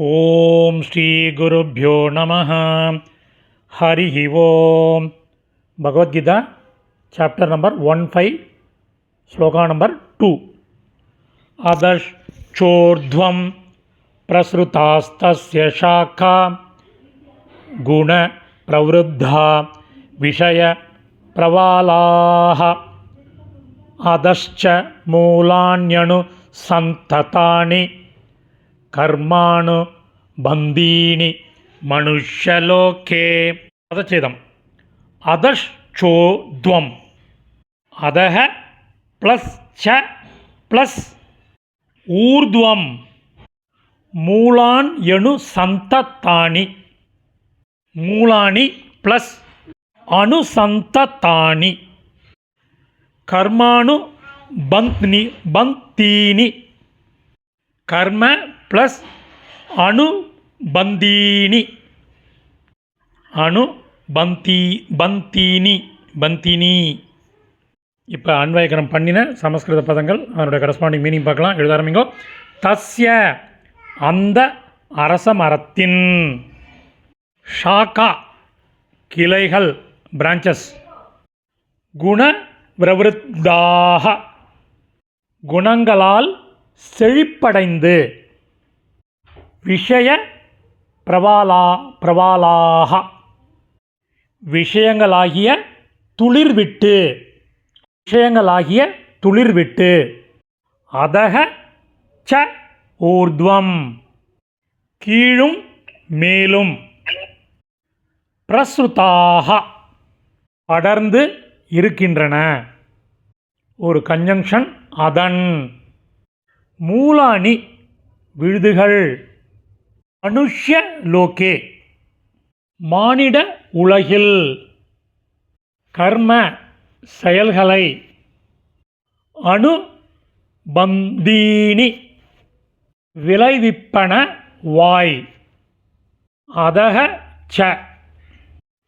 ఓం శ్రీ గురుభ్యో నమ. హరి ఓం. Bhagavad Gita chapter number one five shloka number two. అదశ్చోర్ధ్వం ప్రసృతాస్తస్య శాఖ గుణ ప్రవృద్ధ విషయ ప్రవాళా అదశ్చ మూలాన్యను సంతతాని కర్మాణు బందీని మనుష్యలోకే పదచేదం అధశ్చోద్వం అధహ ప్లస్ చ ప్లస్ ఊర్ధ్వం మూలాన్ ఎణు సంతతాని మూలాని ప్లస్ అనుసంతతాని కర్మాను బంత్ని బంతీని కర్మ ப்ளஸ் அணு பந்தீனி அணு பந்தி பந்தீனி பந்தினி இப்போ அன்வயக்கரம் பண்ணின சமஸ்கிருத பதங்கள் அதனுடைய கரஸ்பாண்டிங் மீனிங் பார்க்கலாம். எழுத ஆரம்பிங்கோ. தஸ்ய அந்த அரச மரத்தின் ஷாக்கா கிளைகள் பிரான்ச்சஸ் குண பிரவருத்தாக குணங்களால் செழிப்படைந்து விஷய பிரவாலா பிரவாலாக. விஷயங்களாகிய துளிர்விட்டு. விஷயங்களாகிய துளிர்விட்டு. அதக ச ஊர்துவம். கீழும் மேலும். பிரசுதாக படர்ந்து இருக்கின்றன. ஒரு கன்ஜங்ஷன் அதன். மூலாணி விழுதுகள். மனுஷ்ய லோகே. மானிட உலகில் கர்ம செயல்களை அணுபந்தீனி விளைவிப்பன வாய். அதக ச.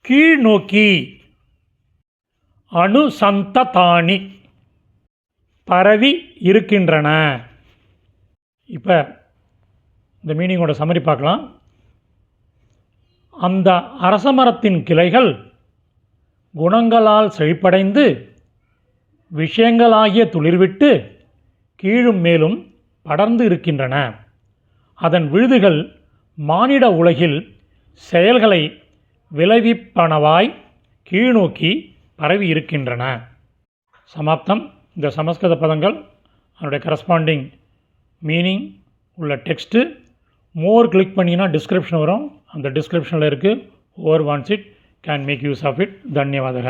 கீழ்நோக்கி அணுசந்ததானி பரவி இருக்கின்றன. இப்போ இந்த மீனிங்கோட சம்மரி பார்க்கலாம். அந்த அரசமரத்தின் கிளைகள் குணங்களால் செழிப்படைந்து விஷயங்களாகிய துளிர்விட்டு கீழும் மேலும் படர்ந்து இருக்கின்றன. அதன் விழுதுகள் மானிட உலகில் செயல்களை விளைவிப்பனவாய் கீழ்நோக்கி பரவி இருக்கின்றன. சமாப்தம். இந்த சமஸ்கிருத பதங்கள் அதனுடைய கரஸ்பாண்டிங் மீனிங் உள்ள டெக்ஸ்ட்டு மோர் கிளிக் பண்ணிங்கன்னா டிஸ்கிரிப்ஷன் வரும். அந்த டிஸ்கிரிப்ஷனில் இருக்குது over wants it can make use of it தன்யவாதக.